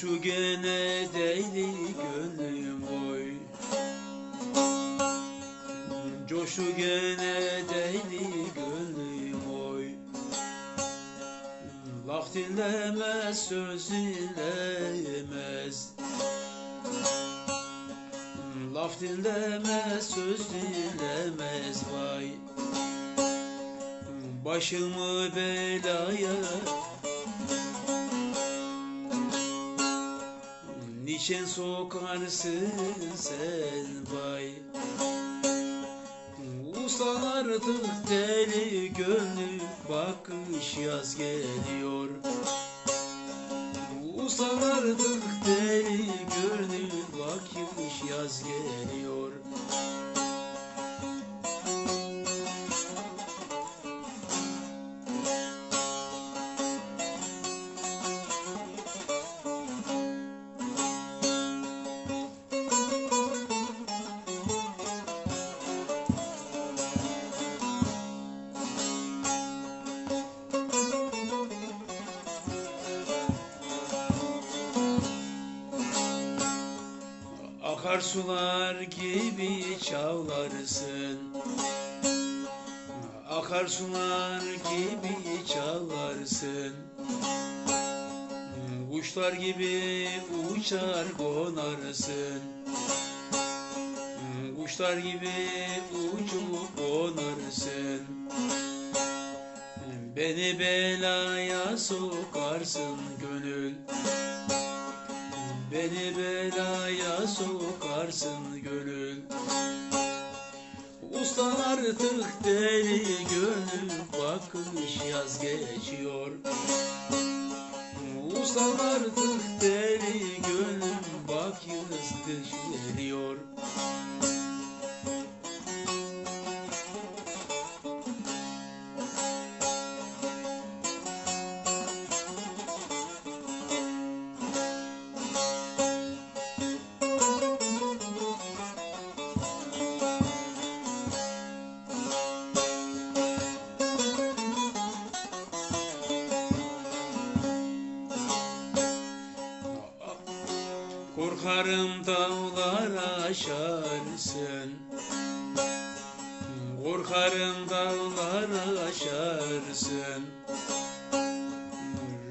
Coşu gene deli gönlüm oy. Coşu gene deli gönlüm oy. Laf dinlemez söz dinlemez. Laf dinlemez söz dinlemez vay. Başımı belaya Niçin sokarsın sen vay. Uslan artık deli gönlüm Bak kış yaz geliyor. Uslan artık deli gönlüm Bak kış yaz geliyor Akarsular gibi çağlarsın. Akarsular gibi çağlarsın. Kuşlar gibi uçar konarsın. Kuşlar gibi uçup konarsın. Beni belaya sokarsın gönül Beni belaya sokarsın gönül. Ustan artık deli gönül Bakış yaz geçiyor. Ustan artık deli gönül Bak yaz kış Korkarım dağlar aşarsın Korkarım dağlar aşarsın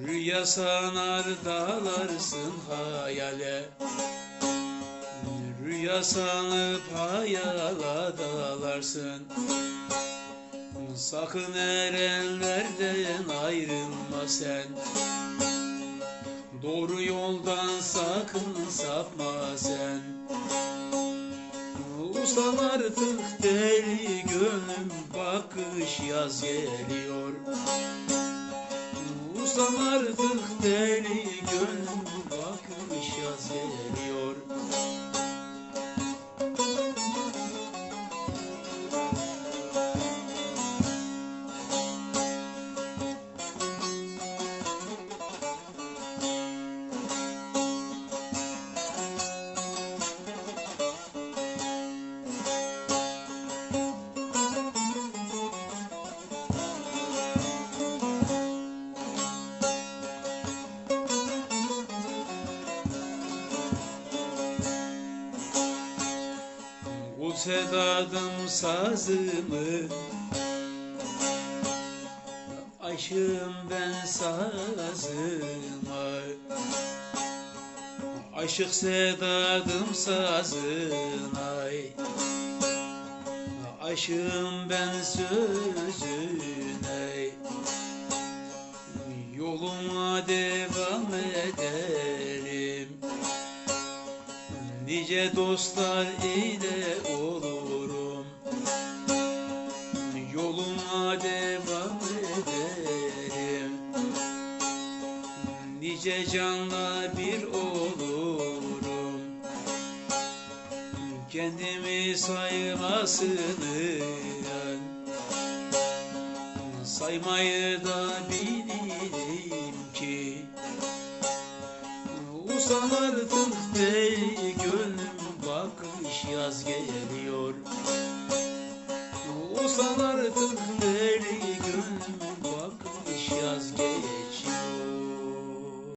Rüya sanar dağlarsın hayale. Rüya sanıp hayala dağlarsın. Sakın erenlerden ayrılma sen Doğru yoldan sakın sapma sen. Uslan artık deli gönlüm bakış yaz geliyor. Uslan artık deli gönlüm bakış yaz geliyor Bu sedadım sazımı. Aşığım ben sazıma. Aşık sedadım sazına. Aşığım ben sözüne. Yoluma devam ederim Nice dostlar ile olurum. Yoluma devam ederim. Nice canla bir olurum. Kendimi saymasını Saymayı da bilirim ki sardım ey gönlüm bak iş yaz geliyor. Sardım ey gönlüm